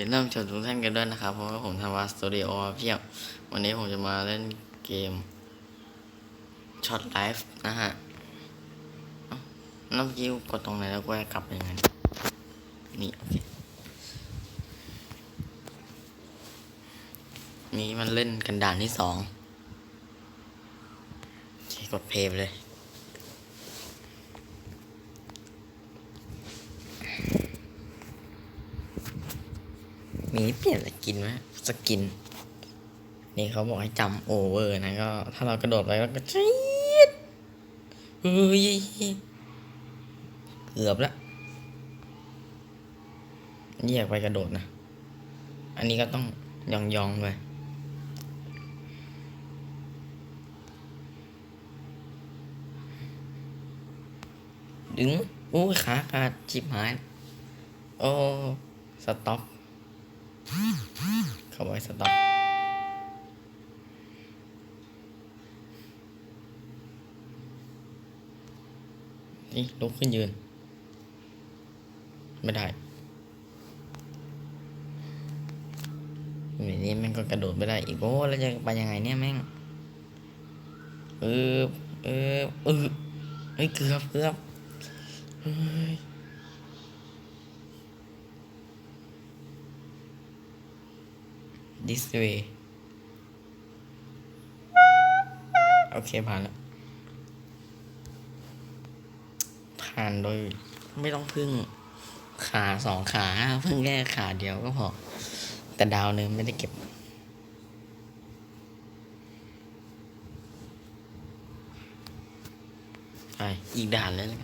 ดีเริ่มชมทุกท่านกันด้วยนะครับเพราะว่าผมทำวาสตูดิโอเพียบวันนี้ผมจะมาเล่นเกมช็อตไลฟ์นะฮะเอ้าแล้วกดตรงไหนแล้วกูจะกลับยังไงนี่โอเคนี่มันเล่นกันด่านที่สองกดเพลย์ไปเลย มีเปลี่ยนสกินไหมสกิน นี่เขาบอกให้จำโอเวอร์นะก็ ถ้าเรากระโดดไปแล้วก็จี๊ดเฮ้ยเกือบละนี่อยากไปกระโดดนะ อันนี้ก็ต้องยองยองๆไปดึงโอ้ยขาขาดจิบหาย โอ้ สต็อป เข้าบอกให้สต็อปนี่ลุกขึ้นยืน ไม่ได้อย่นี้แม่งก็กระโดดไม่ได้อีกโอ้แล้วจะไปยังไงเนี่ยแม่งเออเออเออเฮ้ยเกือบเกือบเฮ้ย this way โอเค ผ่านแล้ว ผ่านโดยไม่ต้องพึ่งขาสองขาพึ่งแค่ขาเดียวก็พอ แต่ดาวเนิมไม่ได้เก็บไปอีกด่านเลยแล้ว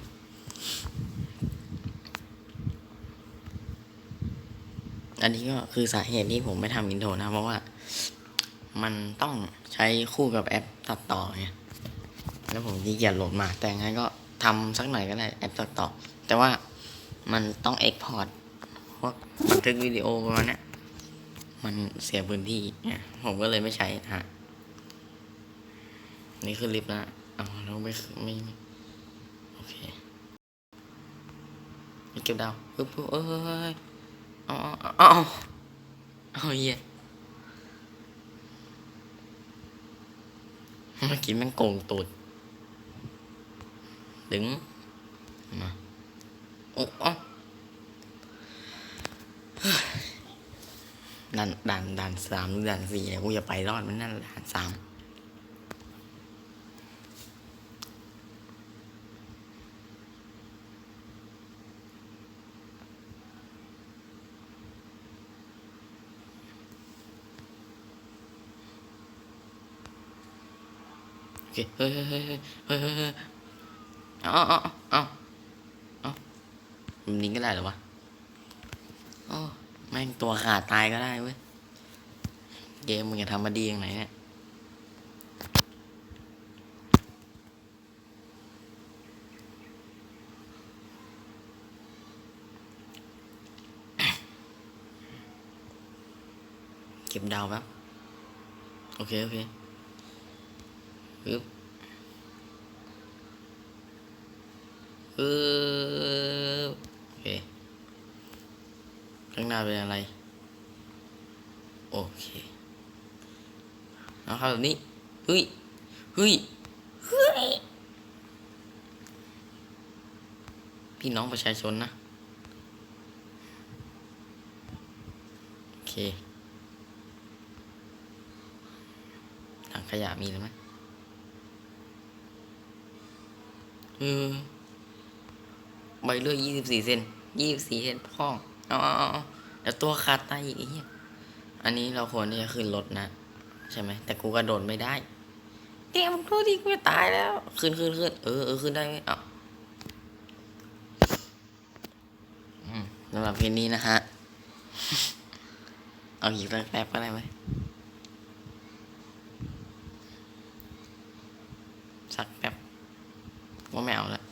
อันนี้ก็คือสาเหตุที่ผมไม่ทำอินโทรนะ เพราะว่ามันต้องใช้คู่กับแอปตัดต่อไงแล้วผมขี้เกียจโหลดมา แต่งั้นก็ทำสักหน่อยก็ได้แอปตัดต่อ แต่ว่ามันต้องเอ็กพอร์ตพวกบันทึกวิดีโอประมาณนี้มันเสียพื้นที่เนี่ยผมก็เลยไม่ใช้นะฮะนี่คือลิฟต์นะเอาแล้วไม่ไม่โอเคไปเก็บดาวปึ๊บปึ๊บเอ้ย เอาเอาเอาเอาเอาเหี้ยเมื่อกี้แม่งโกงตูดดึงมาโอ้เอ้าด่านด่านด่านสามหรือด่านสี่เนี่ยกูจะไปรอดมันนั่นด่านสาม เคเฮ้ยเฮ้ยเฮ้ยเฮ้ยเฮ้ยเฮ้ยเฮ้ยเอาเอาเอาเอาเอามันนี้ก็ได้หรอวะโอ้แม่งตัวขาดตายก็ได้เว้ยเกมมึงจะทำมาดีอย่างไหนเนี่ยเก็บดาวแป๊บโอเค โอเค ปึ๊บปึ๊บโอเคข้างหน้าเป็นอะไร โอเคเอาครับแบบนี้เฮ้ยเฮ้ยเฮ้ยพี่น้องประชาชนนะ โอเคถังขยะมีหรือไหมเออใบเลือกยี่สิบสี่เซนยี่สิบสี่เซนพ่อเอาเอาเอาเดี๋ยวตัวขาดตายอีกไอ้เหี้ยอันนี้เราควรที่จะขึ้นรถนะ ใช่ไหมแต่กูกระโดดไม่ได้เดี๋ยวมึงดูดิกูจะตายแล้ว ขึ้นขึ้นขึ้นเออเออขึ้นได้ไหมเอาอืมสำหรับเพลงนี้นะฮะ เอาอีกสักแป๊บก็ได้ไหม สักแป๊บ ว่าไม่เอาละ